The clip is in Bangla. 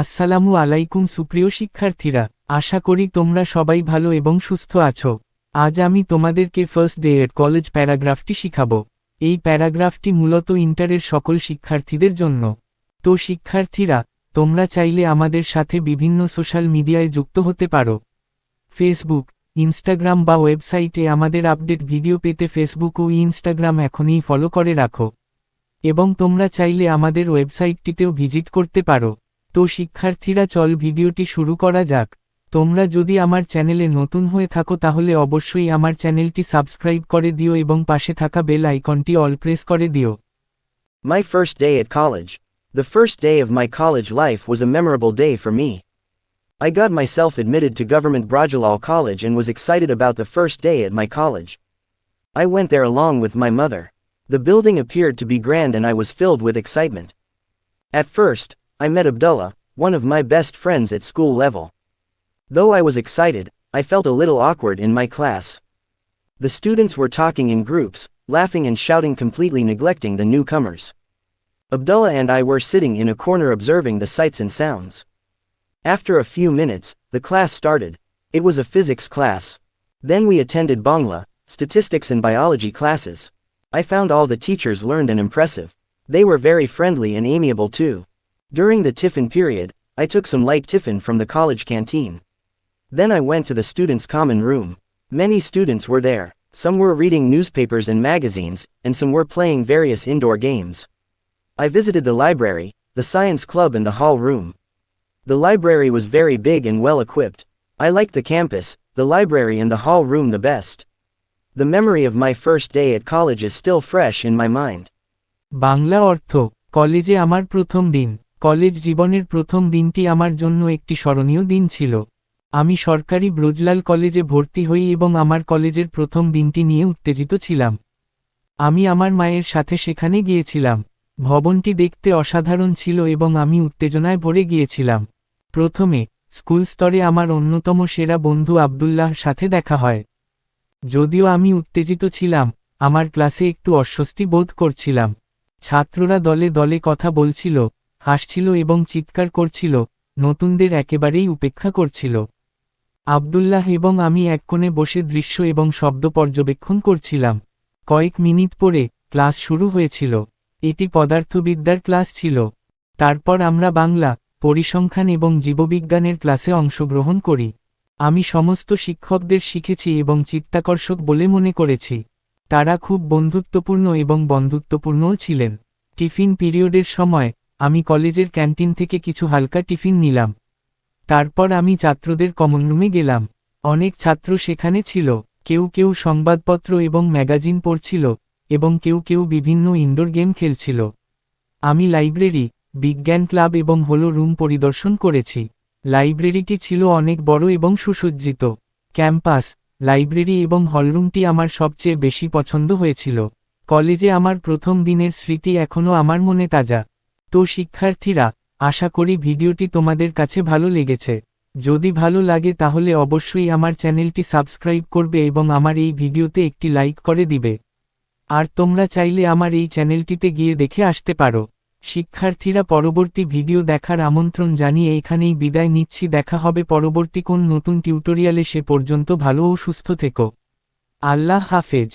আসসালামু আলাইকুম সুপ্রিয় শিক্ষার্থীরা, আশা করি তোমরা সবাই ভালো এবং সুস্থ আছো। আজ আমি তোমাদেরকে ফার্স্ট ডে এর কলেজ প্যারাগ্রাফটি শিখাবো। এই প্যারাগ্রাফটি মূলত ইন্টারের সকল শিক্ষার্থীদের জন্য। তো শিক্ষার্থীরা, তোমরা চাইলে আমাদের সাথে বিভিন্ন সোশ্যাল মিডিয়ায় যুক্ত হতে পারো। ফেসবুক ইনস্টাগ্রাম বা ওয়েবসাইটে আমাদের আপডেট ভিডিও পেতে ফেসবুক ও ইনস্টাগ্রাম এখনই ফলো করে রাখো। এবং তোমরা চাইলে আমাদের ওয়েবসাইটটিতেও ভিজিট করতে পারো। তো শিক্ষার্থীরা চল ভিডিওটি শুরু করা যাক তোমরা যদি আমার চ্যানেলে নতুন হয়ে থাকো তাহলে অবশ্যই আমার চ্যানেলটি সাবস্ক্রাইব করে দিও এবং পাশে থাকা বেল আইকনটি অল প্রেস করে দিও My first day at college. The first day of my college life was a memorable day for me. I got myself admitted to Government Brajulal College and was excited about the first day at my college. I went there along with my mother. The building appeared to be grand and I was filled with excitement. At first, I met Abdullah, one of my best friends at school level. Though I was excited, I felt a little awkward in my class. The students were talking in groups, laughing and shouting completely neglecting the newcomers. Abdullah and I were sitting in a corner observing the sights and sounds. After a few minutes, the class started. It was a physics class. Then we attended Bangla, statistics and biology classes. I found all the teachers learned and impressive. They were very friendly and amiable too. During the tiffin period, I took some light tiffin from the college canteen. Then I went to the students' common room. Many students were there, some were reading newspapers and magazines, and some were playing various indoor games. I visited the library, the science club and the hall room. The library was very big and well equipped. I liked the campus, the library and the hall room the best. The memory of my first day at college is still fresh in my mind. Bangla অর্থ কলেজে আমার প্রথম দিন কলেজ জীবনের প্রথম দিনটি আমার জন্য একটি স্মরণীয় দিন ছিল। আমি সরকারি ব্রজলাল কলেজে ভর্তি হই এবং আমার কলেজের প্রথম দিনটি নিয়ে উত্তেজিত ছিলাম। আমি আমার মায়ের সাথে সেখানে গিয়েছিলাম। ভবনটি দেখতে অসাধারণ ছিল এবং আমি উত্তেজনায় ভরে গিয়েছিলাম। প্রথমে, স্কুল স্তরে আমার অন্যতম সেরা বন্ধু আবদুল্লাহর সাথে দেখা হয়। যদিও আমি উত্তেজিত ছিলাম, আমার ক্লাসে একটু অস্বস্তি বোধ করছিলাম। ছাত্ররা দলে দলে কথা বলছিল হাসছিল এবং চিৎকার করছিল, নতুনদের একেবারেই উপেক্ষা করছিল। আবদুল্লাহ এবং আমি এক কোণে বসে দৃশ্য এবং শব্দ পর্যবেক্ষণ করছিলাম। কয়েক মিনিট পরে ক্লাস শুরু হয়েছিল। এটি পদার্থবিদ্যার ক্লাস ছিল। তারপর আমরা বাংলা, পরিসংখ্যান এবং জীববিজ্ঞানের ক্লাসে অংশগ্রহণ করি। আমি সমস্ত শিক্ষকদের শিখেছি এবং চিত্তাকর্ষক বলে মনে করেছি। তারা খুব বন্ধুত্বপূর্ণ এবং বন্ধুত্বপূর্ণও ছিলেন। টিফিন পিরিয়ডের সময় আমি কলেজের ক্যান্টিন থেকে কিছু হালকা টিফিন নিলাম। তারপর আমি ছাত্রদের কমন রুমে গেলাম। অনেক ছাত্র সেখানে ছিল। কেউ কেউ সংবাদপত্র এবং ম্যাগাজিন পড়ছিল এবং কেউ কেউ বিভিন্ন ইনডোর গেম খেলছিল। আমি লাইব্রেরি বিজ্ঞান ক্লাব এবং হলো রুম পরিদর্শন করেছি। লাইব্রেরিটি ছিল অনেক বড় এবং সুসজ্জিত। ক্যাম্পাস লাইব্রেরি এবং হলরুমটি আমার সবচেয়ে বেশি পছন্দ হয়েছিল। কলেজে আমার প্রথম দিনের স্মৃতি এখনও আমার মনে তাজা। তো শিক্ষার্থীরা, আশা করি ভিডিওটি তোমাদের কাছে ভালো লেগেছে। যদি ভালো লাগে তাহলে অবশ্যই আমার চ্যানেলটি সাবস্ক্রাইব করবে এবং আমার এই ভিডিওতে একটি লাইক করে দিবে। আর তোমরা চাইলে আমার এই চ্যানেলটিতে গিয়ে দেখে আসতে পারো। শিক্ষার্থীরা পরবর্তী ভিডিও দেখার আমন্ত্রণ জানিয়ে এখানেই বিদায় নিচ্ছি। দেখা হবে পরবর্তী কোন নতুন টিউটোরিয়ালে। সে পর্যন্ত ভালো ও সুস্থ থেকো। আল্লাহ হাফেজ।